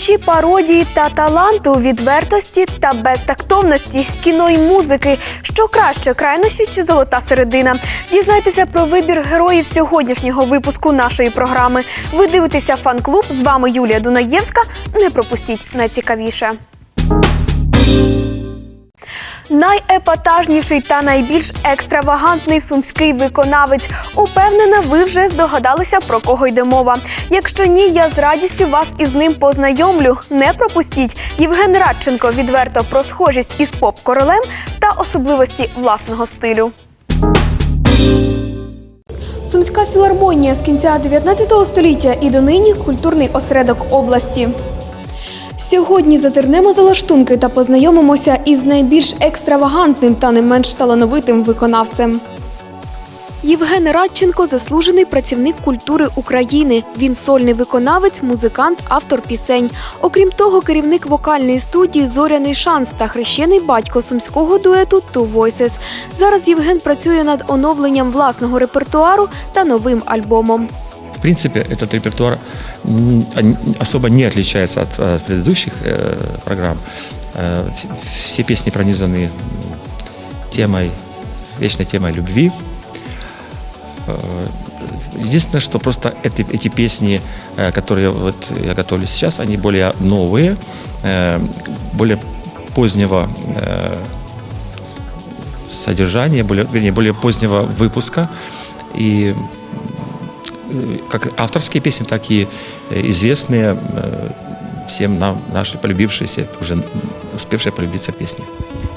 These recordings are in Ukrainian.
межі пародії та таланту, відвертості та безтактовності, кіно і музики. Що краще, крайнощі чи золота середина? Дізнайтеся про вибір героїв сьогоднішнього випуску нашої програми. Ви дивитеся фан-клуб. З вами Юлія Дунаєвська. Не пропустіть найцікавіше. Найепатажніший та найбільш екстравагантний сумський виконавець. Упевнена, ви вже здогадалися про кого йде мова. Якщо ні, я з радістю вас із ним познайомлю. Не пропустіть. Євген Радченко відверто про схожість із поп-королем та особливості власного стилю. Сумська філармонія з кінця 19 століття і донині культурний осередок області. Сьогодні зазирнемо за лаштунки та познайомимося із найбільш екстравагантним та не менш талановитим виконавцем. Євген Радченко заслужений працівник культури України. Він сольний виконавець, музикант, автор пісень. Окрім того, керівник вокальної студії Зоряний шанс та хрещений батько сумського дуету Two Voices. Зараз Євген працює над оновленням власного репертуару та новим альбомом. В принципе, этот репертуар он особо не отличается от, э, предыдущих э, программ. Э, все песни пронизаны темой, вечной темой любви. Э, Единственное, что просто эти, эти песни, э, которые вот я готовлю сейчас, они более новые, э, более позднего содержания, более, вернее, более позднего выпуска. И как авторские песни, так и э, известные э, всем нам, наши полюбившиеся, уже успевшие полюбиться песни.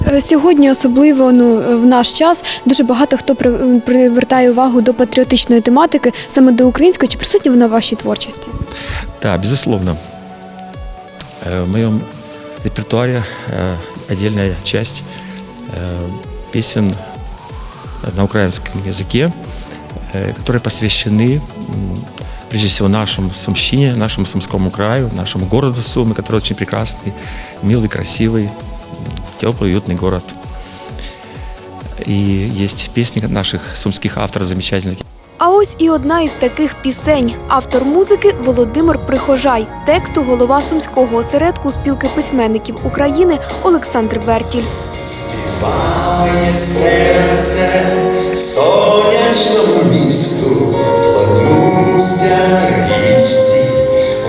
Е, Сьогодні, особливо ну е, в наш час, дуже багато хто при- привертає увагу до патріотичної тематики, саме до української. Чи присутня вона в вашій творчості? Да, безусловно. Э, В моем репертуаре э, отдельная часть э, песен на украинском языке, э, которые посвящены м, прежде всего нашему Сумщине, нашему Сумскому краю, нашему городу Сумы, который очень прекрасный, милый, красивый, м, теплый, уютный город. И есть песни наших сумских авторов замечательных. А ось і одна із таких пісень. Автор музики Володимир Прихожай, тексту голова сумського осередку спілки письменників України Олександр Вертіль. Співає серце сонячному місту, вклонюся річці,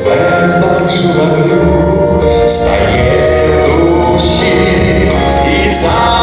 вербам журавлю, стає душі і затишно,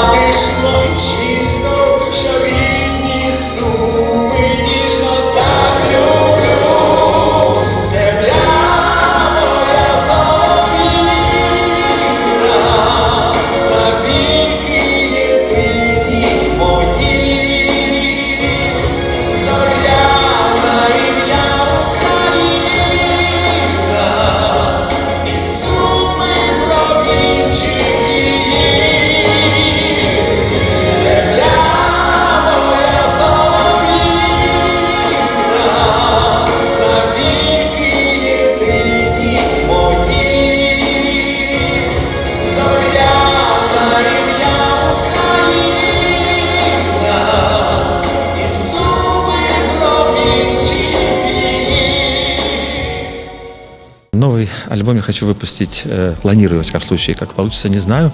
хочу выпустить, э, планирую, во всяком случае, как получится, не знаю.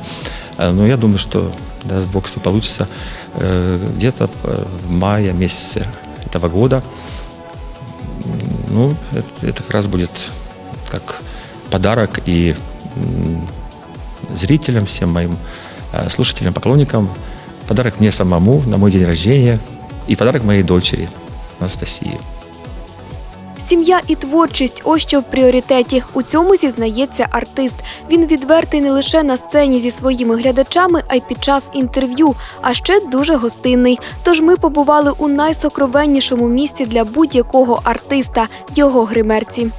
Э, Но я думаю, что, даст бог, все получится э, где-то в мае месяце этого года. Ну, это, это как раз будет как подарок и зрителям, всем моим слушателям, поклонникам. Подарок мне самому на мой день рождения и подарок моей дочери Анастасии. Сім'я і творчість ось що в пріоритеті. У цьому зізнається артист. Він відвертий не лише на сцені зі своїми глядачами, а й під час інтерв'ю, а ще дуже гостинний. Тож ми побували у найсокровеннішому місці для будь-якого артиста його гримерці.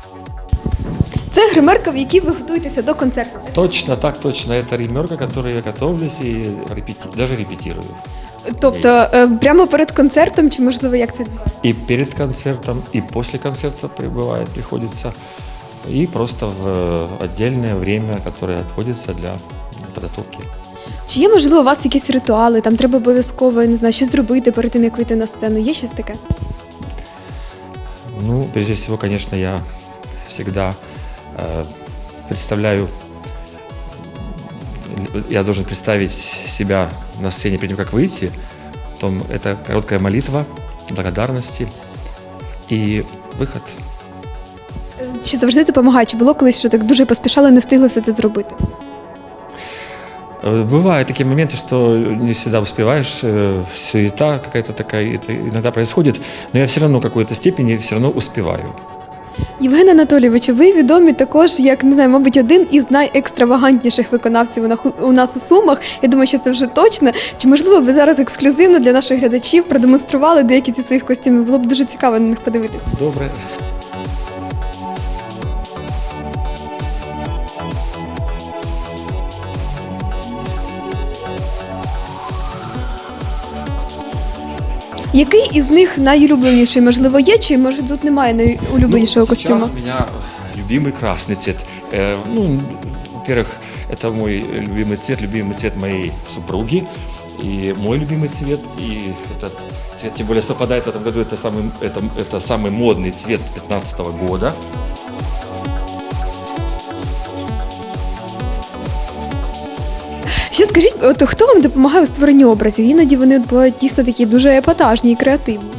Це гримерка, в якій ви готуєтеся до концерту. Точно, так точно. Это ремерка, которой я готовлюсь и репети- даже репетирую. Тобто е, прямо перед концертом, чи можливо як це відбувається? И перед концертом, и после концерта прибывает, приходится. И просто в э, отдельное время, которое отводится для подготовки. Чи є можливо у вас якісь ритуали? Там треба обов'язково я не знаю, щось зробити перед тим, як вийти на сцену? Є щось таке? Ну, прежде всего, конечно, я всегда э, представляю, я должен представить себя на сцене перед тем, как выйти, то это короткая молитва благодарности и выход. Чи завжди допомагає? Чи було колись, що так дуже поспішали, не встигли все це зробити? Э, Бывают такие моменты, что не всегда успеваешь, э, суета какая-то такая это иногда происходит, но я все равно в какой-то степени все равно успеваю. Євген Анатолійович, ви відомі також як не знаю, мабуть, один із найекстравагантніших виконавців у нас у Сумах. Я думаю, що це вже точно. Чи можливо ви зараз ексклюзивно для наших глядачів продемонстрували деякі зі своїх костюмів? Було б дуже цікаво на них подивитися. Доброе. Який із них найулюбленіший? Можливо, є, чи може тут немає найулюбленішого Ну, сейчас костюму? у меня любимый красный цвет. Э, ну, во-первых, это мой любимый цвет, любимый цвет моей супруги. И мой любимый цвет, и этот цвет тем более совпадает в этом году. Это самый, это, это самый модный цвет 2015 года. Ще скажіть, от хто вам допомагає у створенні образів? Іноді вони бувають дійсно такі дуже епатажні і креативні.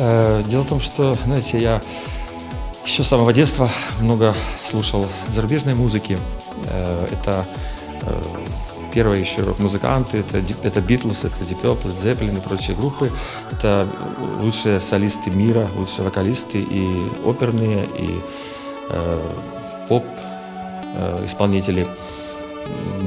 Э, Дело в том, что, знаете, я еще с самого детства много слушал зарубежной музыки. Э, Это э, первые еще рок-музыканты, это, Ди- это Beatles, это Deep Purple, Led Zeppelin и прочие группы. Это лучшие солисты мира, лучшие вокалисты и оперные, и э, поп-исполнители.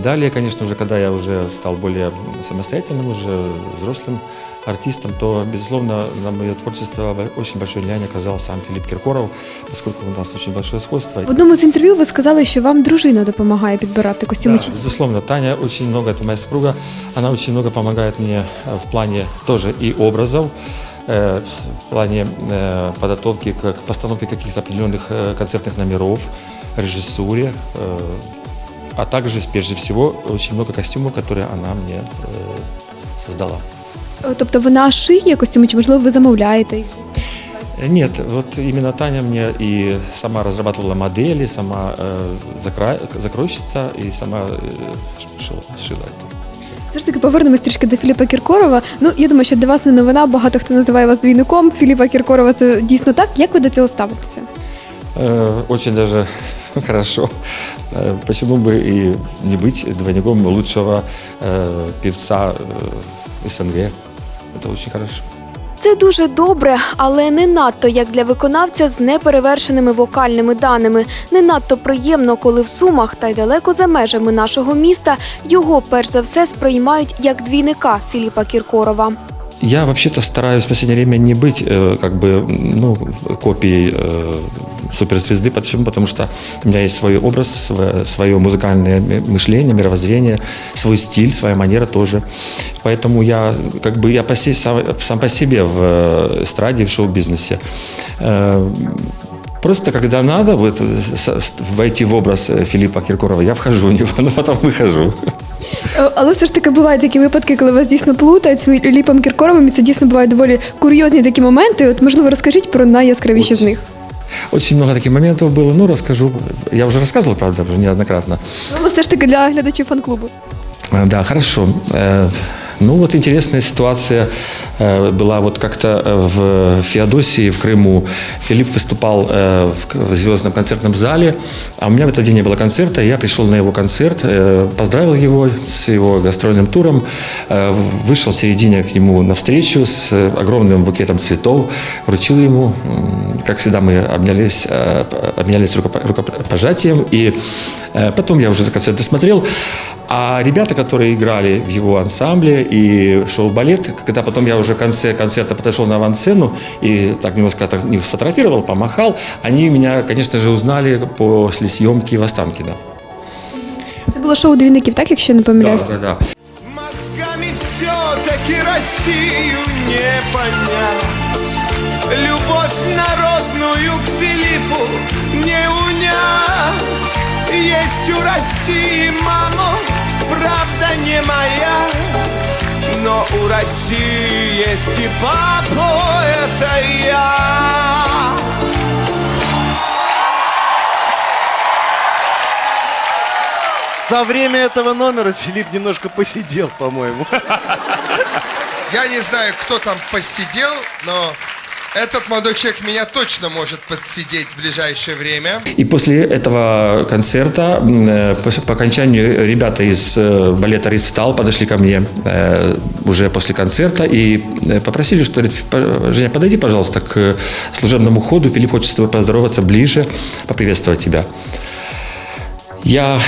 Далее, конечно, уже когда я уже стал более самостоятельным, уже взрослым артистом, то, безусловно, на мое творчество бо- очень большой влияние оказал сам Филипп Киркоров, поскольку у нас очень большое сходство. В одному з інтерв'ю ви сказали, що вам дружина допомагає підбирати костюми. Да, Чи- безусловно, Таня очень много, это моя супруга, она очень много помогает мне э, в плане тоже и образов, э, в плане э, подготовки к, к постановке каких-то определенных э, концертных номеров, режиссуре, э, а также, прежде всего, очень много костюмов, которые она мне э, создала. Е, Тобто вона шиє костюми, чи можливо ви замовляєте їх? Э, Нет, вот именно Таня мне и сама разрабатывала модели, сама э, закра... закройщица и сама э, шила, шила это. Все ж таки повернемось трішки до Філіпа Кіркорова. Ну я думаю, що для вас не новина. Багато хто називає вас двійником. Філіпа Кіркорова це дійсно так. Як ви до цього ставитеся? Э, Очень даже хорошо. Э, Почему бы и не быть двойником лучшего э, певца э, СНГ? Это очень хорошо. Це дуже добре, але не надто як для виконавця з неперевершеними вокальними даними. Не надто приємно, коли в сумах та й далеко за межами нашого міста його перш за все сприймають як двійника Філіпа Кіркорова. Я вообще-то стараюсь в последнее время не быть э, как бы ну, копией э, суперзвезды. Почему? Потому что у меня есть свой образ, свое, свое музыкальное м- мышление, мировоззрение, свой стиль, своя манера тоже. Поэтому я как бы я по се- сам, сам по себе в э, эстраде, в шоу-бизнесе. Э, Просто когда надо вот, с- с- войти в образ э, Филиппа Киркорова, я вхожу в него, но потом выхожу. Е, Але все ж таки бувають такі випадки, коли вас дійсно плутають з Філіпом Кіркоровим, і це дійсно бувають доволі курйозні такі моменти. От можливо розкажіть про найяскравіші з них. Очень много таких моментов было, ну расскажу. Я уже рассказывал, правда, уже неоднократно. Але все ж таки для глядачів фан-клубу. Э, Да, хорошо. Ну вот интересная ситуация э, была вот как-то э, в Феодосии, в Крыму. Филипп выступал э, в звездном концертном зале, а у меня в этот день не было концерта, я пришел на его концерт, поздравил его с его гастрольным туром, вышел в середине к нему навстречу с огромным букетом цветов, вручил ему, как всегда мы обнялись, обнялись рукопо- рукопожатием, и потом я уже концерт досмотрел, а ребята, которые играли в его ансамбле и шоу-балет, когда потом я уже в конце концерта подошел на авансцену и так немножко так не сфотографировал, помахал, они меня, конечно же, узнали после съемки в Останкино. Це було шоу двійників, так якщо я не помиляюсь. Да, да, да. Мозгами все-таки Россию не понять Любовь народную к Филиппу не унять Есть у России, мамо, правда не моя Но у России есть и папа, это я За время этого номера Филипп немножко посидел, по-моему. Я не знаю, кто там посидел, но этот молодой человек меня точно может подсидеть в ближайшее время. И после этого концерта, м, э, пос- по окончанию, ребята из э, балета «Ристал» подошли ко мне э, уже после концерта и э, попросили, что, говорит, «П- Женя, подойди, пожалуйста, к служебному ходу. Филипп хочет с тобой поздороваться ближе, поприветствовать тебя. Я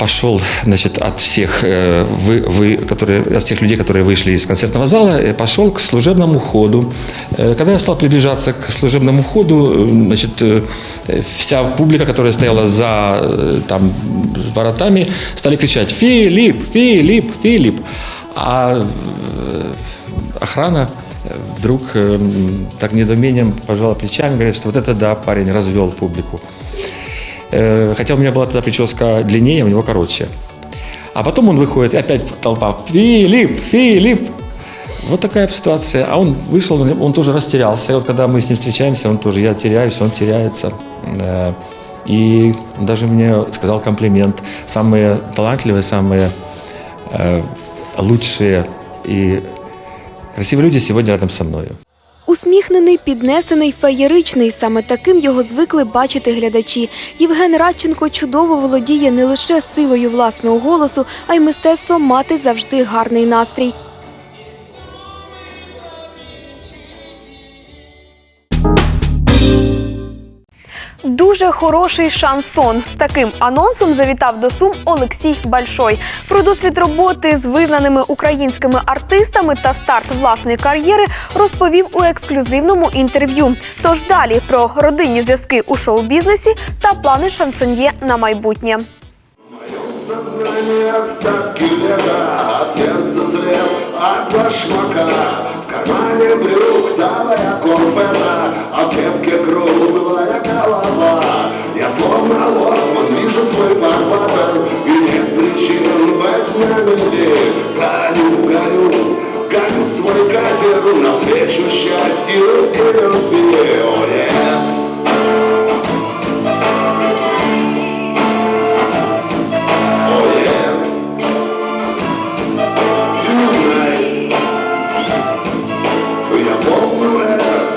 пошел, значит, от всех, э, вы, вы, которые, от всех людей, которые вышли из концертного зала, пошел к служебному ходу. Э, Когда я стал приближаться к служебному ходу, э, значит, э, вся публика, которая стояла за там воротами, стали кричать «Филипп! Филипп! Филипп!» А охрана вдруг так недоумением пожала плечами, говорит, что вот это да, парень развел публику. Э, Хотя у меня была тогда прическа длиннее, у него короче. А потом он выходит, и опять толпа. Филипп, Филипп. Вот такая ситуация. А он вышел, он- тоже растерялся. И вот когда мы с ним встречаемся, он тоже, я теряюсь, он теряется. И даже мне сказал комплимент. Самые талантливые, самые э, лучшие и красивые люди сегодня рядом со мною. Усміхнений, піднесений, феєричний. Саме таким його звикли бачити глядачі. Євген Радченко чудово володіє не лише силою власного голосу, а й мистецтвом мати завжди гарний настрій. Дуже хороший шансон. З таким анонсом завітав до Сум Олексій Большой. Про досвід роботи з визнаними українськими артистами та старт власної кар'єри розповів у ексклюзивному інтерв'ю. Тож далі про родинні зв'язки у шоу-бізнесі та плани шансоньє на майбутнє. сознание кармане брюк талая конфета А в кепке круглая голова Я словно лосман вижу свой фарватер И нет причин быть на мели Гоню, гоню, гоню свой катер Навстречу счастью и любви О, yeah.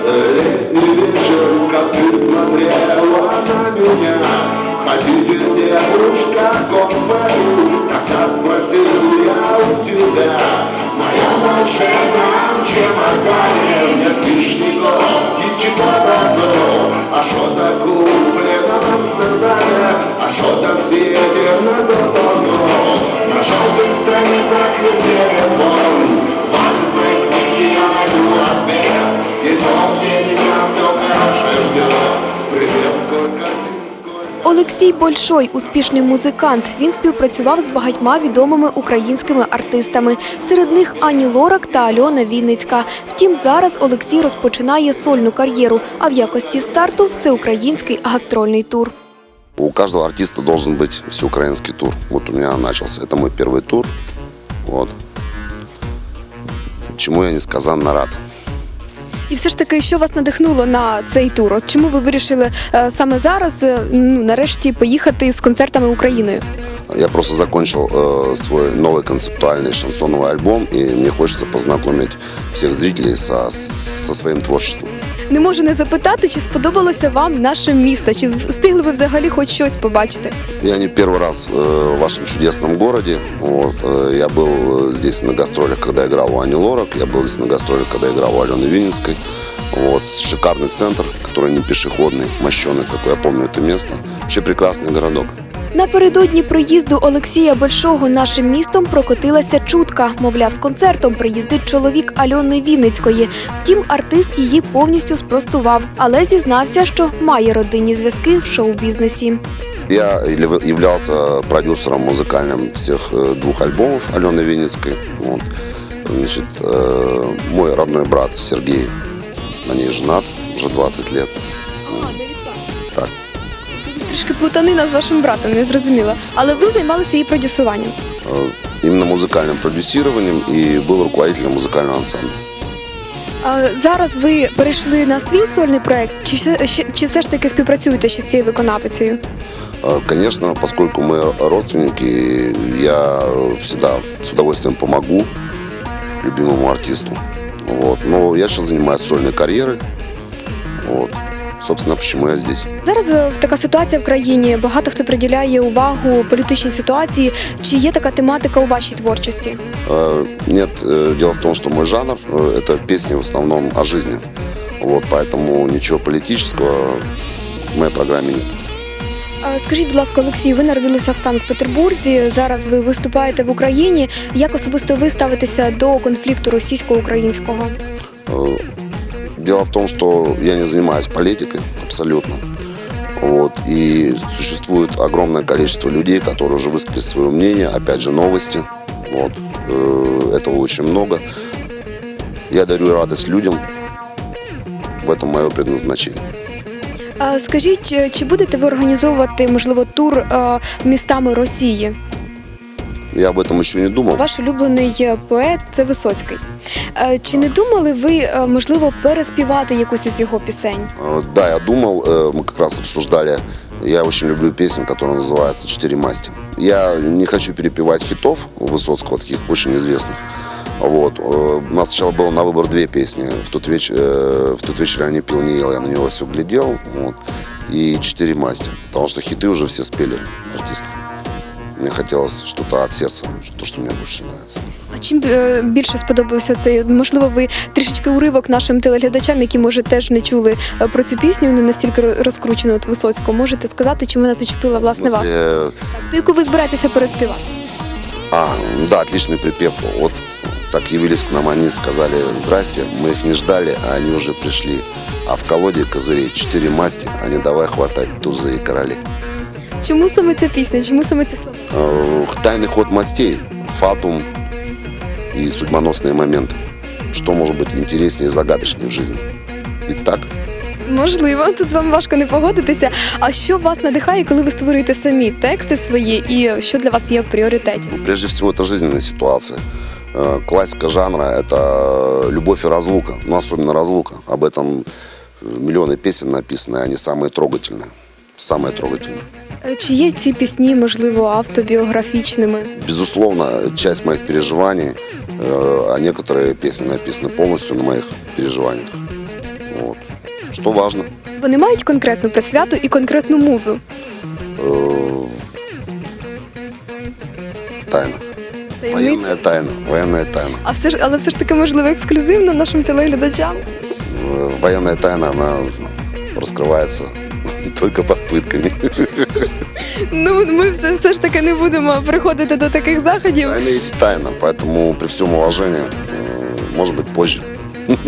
Летний вечер, как ты смотрела на меня. Хотите девушка конфету? Олексій Большой успішний музикант. Він співпрацював з багатьма відомими українськими артистами. Серед них Ані Лорак та Альона Вінницька. Втім, зараз Олексій розпочинає сольну кар'єру, а в якості старту всеукраїнський гастрольний тур. У каждого артиста должен быть всеукраинский тур. Вот у меня начался. Это мой первый тур. Вот. Чему я несказанно рад. І все ж таки, що вас надихнуло на цей тур? От чому ви вирішили е, саме зараз, е, ну нарешті, поїхати з концертами Україною? Я просто закончил э, свой новый концептуальный шансоновый альбом, и мне хочется познакомить всех зрителей со, со своим творчеством. Не можу не запитати, чи сподобалося вам наше місто, чи встигли ви взагалі хоч щось побачити? Я не первый раз э, в вашем чудесном городе. Вот, э, я был э, здесь на гастролях, когда играл у Ани Лорак. Я был здесь на гастролях, когда играл у Алены Винницкой. Вот, шикарный центр, который не пешеходный, мощеный такой, я помню это место. Вообще прекрасный городок. Напередодні приїзду Олексія Большого нашим містом прокотилася чутка. Мовляв, з концертом приїздить чоловік Альони Вінницької. Втім, артист її повністю спростував, але зізнався, що має родинні зв'язки в шоу-бізнесі. Я яв- являлся продюсером музыкальным всех э, двух альбомов Алены Винницкой. Вот. Значит, э, мой родной брат Сергей на ней женат уже 20 лет. Так. Трішки плутанина з вашим братом, я зрозуміла. Але ви займалися її продюсуванням. Э, Именно музыкальным продюсированием и был руководителем музыкального ансамбля. А зараз ви перейшли на свій сольний проект, чи все, ще- чи все ж таки співпрацюєте ще з цією виконавицею? Э, Конечно, поскольку мы родственники, я всегда с удовольствием помогу любимому артисту. Вот. Но я сейчас занимаюсь сольной карьерой. Вот. Собственно, почему я здесь. Зараз е, така ситуація в країні. Багато хто приділяє увагу політичній ситуації. Чи є така тематика у вашій творчості? Э, Нет, э, дело в том, что мой жанр э, это песни в основном о жизни. Вот, поэтому ничего политического в моей программе нет. Е, Скажіть, будь ласка, Олексію, ви народилися в Санкт-Петербурзі. Зараз ви виступаєте в Україні. Як особисто ви ставитеся до конфлікту російсько-українського? Э, Дело в том, что я не занимаюсь политикой абсолютно. Вот, и существует огромное количество людей, которые уже высказали свое мнение, опять же, новости. Вот, э, этого очень много. Я дарю радость людям. В этом мое предназначение. Е, Скажіть, е, чи будете ви організовувати можливо тур е, містами Росії? Я об этом еще не думал. Ваш улюблений е, поет це Висоцький. Е, Чи не думали ви е, можливо переспівати якусь із його пісень? Э, Да, я думал, э, мы как раз обсуждали, я очень люблю песню, которая называется «Четыре масти». Я не хочу перепевать хитов Высоцкого, таких очень известных. Вот. э, У нас сначала было на выбор две песни. В тот, вечер, в тот вечер я не пил, не ел, я на него все глядел. Вот. И «Четыре масти». Потому что хиты уже все спели артисты. Мне хотелось что-то от сердца, то, что мне больше нравится. А чим е, більше сподобався цей? Можливо, ви трішечки уривок нашим телеглядачам, які може теж не чули е, про цю пісню, не настільки ро- розкручену от Висоцького. Можете сказати, чим вона зачепила власне В вас? смысле, Ту, яку ви збираєтеся переспівати? А, ну да, отличный припев. Вот так явились к нам они, сказали «Здрасте». Мы их не ждали, а они уже пришли. А в колоде козырей четыре масти, а не давай хватать тузы и короли. Чому саме ця пісня? Чому саме ці слова? Э, Тайный ход мастей, фатум и судьбоносные моменты. Что может быть интереснее и загадочнее в жизни? Ведь так? Можливо, тут з вами важко не погодитися. А що вас надихає, коли ви створюєте самі тексти свої, і що для вас є в пріоритеті? Ну, Прежде всего, это жизненная ситуация. Э, Классика жанра – это любовь и разлука. Ну, особенно разлука. Об этом э, миллионы песен написаны, они самые трогательные. Самые трогательные. Е, Чи є ці пісні, можливо, автобіографічними? Безусловно, часть моих переживаний, э, а некоторые песни написаны полностью на моих переживаниях. Вот. Что важно. Вони мають конкретну присвяту і конкретну музу. Э, Тайна. Таємниця. Военная тайна. Военная тайна. А все ж, але все ж таки, можливо, ексклюзивно нашим телеглядачам. Э, Военная тайна, она раскрывается только под пытками. Ну, ми все, все ж таки не будемо приходити до таких заходів. Тайна есть тайна, поэтому при всем уважении, э, может быть, позже.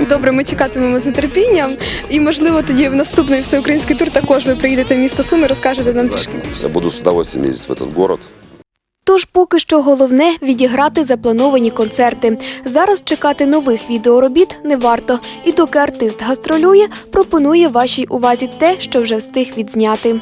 Добре, ми чекатимемо з нетерпінням. І, можливо, тоді в наступний всеукраїнський тур також ви приїдете в місто Суми, розкажете нам трішки. Я буду с удовольствием ездить в этот город. Тож поки що головне відіграти заплановані концерти. Зараз чекати нових відеоробіт не варто. І доки артист гастролює, пропонує вашій увазі те, що вже встиг відзняти.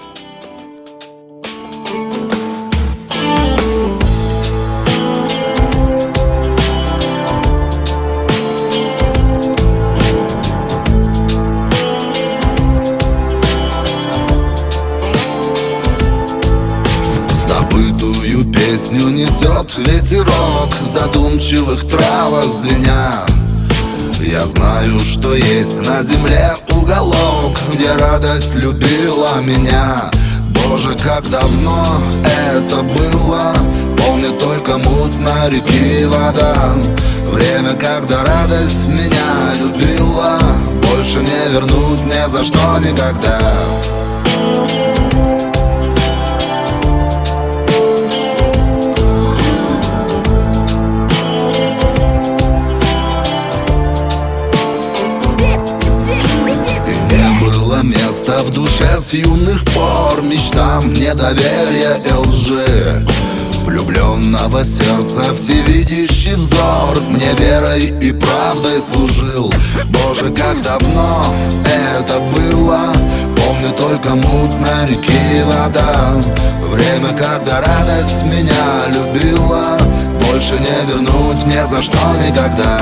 Несет ветерок В задумчивых травах звеня. Я знаю, что есть на земле уголок Где радость любила меня. Боже, как давно это было. Помню только мутно реки вода. Время, когда радость меня любила. Больше не вернуть ни за что никогда места в душе с юных пор Мечтам недоверия и лжи. Влюбленного сердца всевидящий взор Мне верой и правдой служил. Боже, как давно это было Помню только мутно реки вода. Время, когда радость меня любила Больше не вернуть ни за что никогда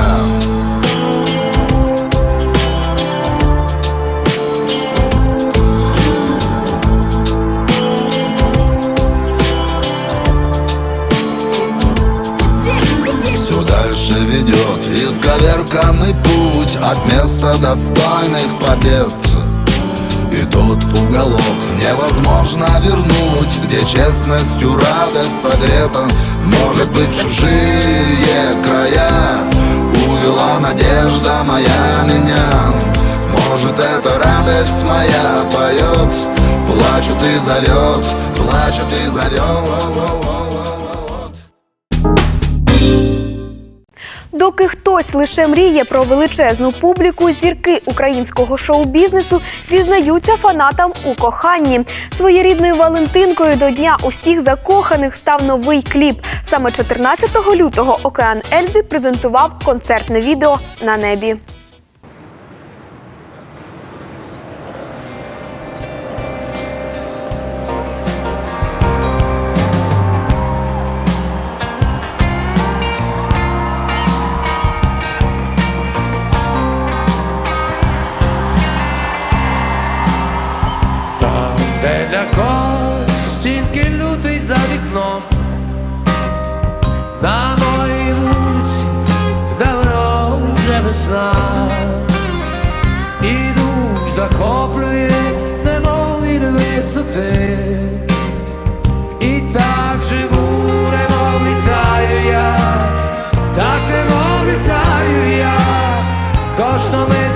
Исковерканный путь от места достойных побед. И тот уголок невозможно вернуть Где честностью радость согрета. Может быть чужие края Увела надежда моя меня. Может эта радость моя поет Плачет и зовет, плачет и зовет Доки хтось лише мріє про величезну публіку, зірки українського шоу-бізнесу зізнаються фанатам у коханні. Своєрідною Валентинкою до дня усіх закоханих став новий кліп. Саме 14 лютого Океан Ельзи презентував концертне відео на небі. Весна, і дух захоплює, немов від висоти, і так живу, немов літаю я, так немов літаю я, кожну мить,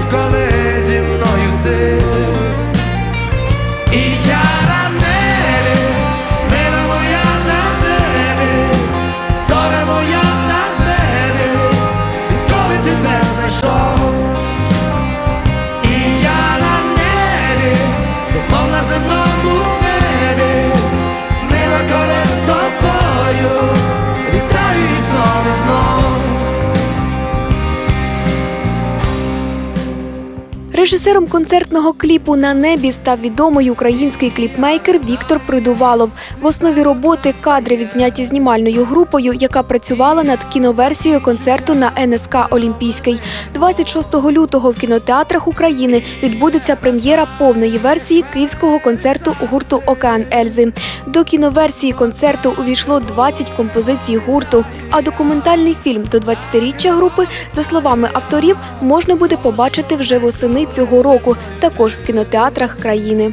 Режисером концертного кліпу на небі став відомий український кліпмейкер Віктор Придувалов. В основі роботи кадри відзняті знімальною групою, яка працювала над кіноверсією концерту на НСК Олімпійський. 26 лютого в кінотеатрах України відбудеться прем'єра повної версії київського концерту гурту Океан Ельзи. До кіноверсії концерту увійшло 20 композицій гурту. А документальний фільм до 20-річчя групи, за словами авторів, можна буде побачити вже восени цього року, також в кінотеатрах країни.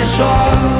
на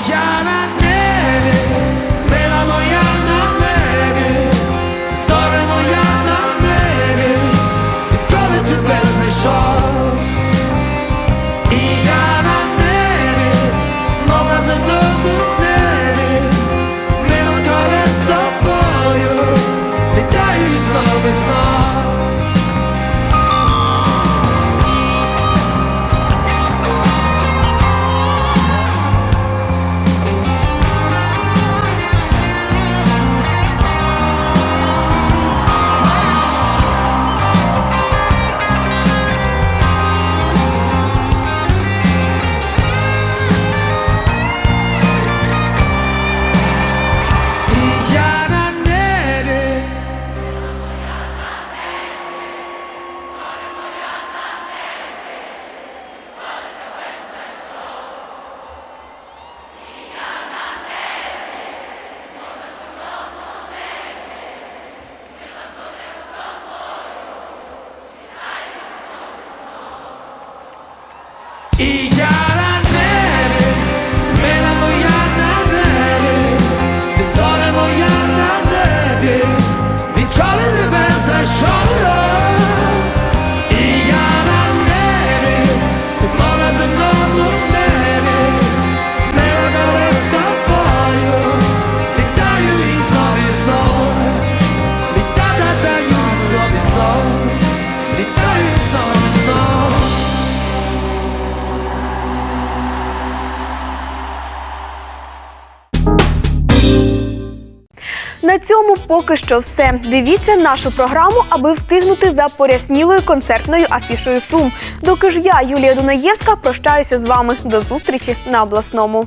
І поки що все. Дивіться нашу програму, аби встигнути за поряснілою концертною афішою Сум. Доки ж я, Юлія Дунаєвська, прощаюся з вами. До зустрічі на обласному.